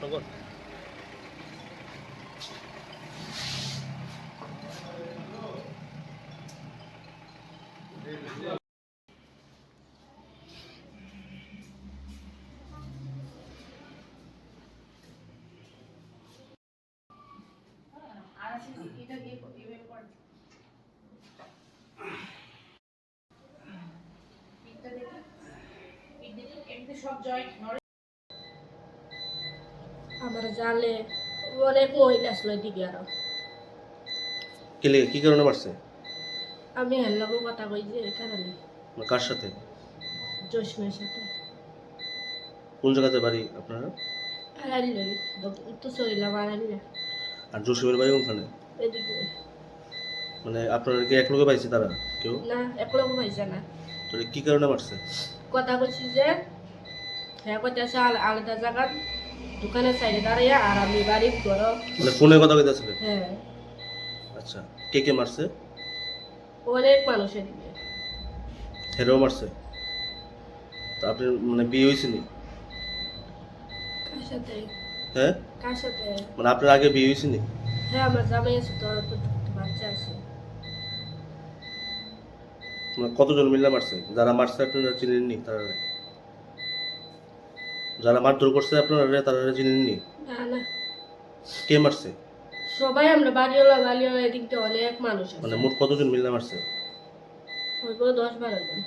নগর আর আছে এটা দিয়ে এভাবে কর পিঠটা দেখি পিঠ এমনিতে সব জয়েন্ট নড়ে আমার জালে অনেক মহিলা আসলো এদিকে আরও। কে লেগে কি কারণে মারছে? আমি হেল্লাগো কথা কই যে এই কারণে। মানে কার সাথে? জোসমের সাথে। কোন জায়গাতে বাড়ি আপনারা? হারাইলে তো শরীরাম হারাইলে আর জসিমের বাড়ি কোনখানে? এদিকে। মানে আপনারা কি এক লোকে পাইছে তারা কেউ? না একলগ পাইছে না। তো কি কারণে মারছে? কথা কইছি যে হ্যাঁ কইতেছে আলাদা জায়গা দোকানের সাইডে দাঁড়িয়ে আর আমি বাড়ির ঘর মানে ফোনে কথা কইতেছিলেন হ্যাঁ। আচ্ছা কে কে মারছে? অনেক মানুষ এদিকে। হেরেও মারছে। তো আপনি মানে বিয়ে হয়েছে নি কার সাথে? হ্যাঁ? কার সাথে? মানে আপনার আগে বিয়ে হয়েছে নি হ্যাঁ আমার জামাই আছে তো বাচ্চা আছে। মানে কতজন মিল্লা মারছে? যারা মারছে আপনারা চিনেননি তারা? যারা মারধর করছে আপনারা তারা চিনেননি না না। কে মারছে? সবাই আমরা বাড়িওয়ালা বাড়িওয়ালা এদিক দিয়ে অনেক মানুষ আছে। মানে মোট কতজন মিলে মারছে? হইব দশ বারো জন।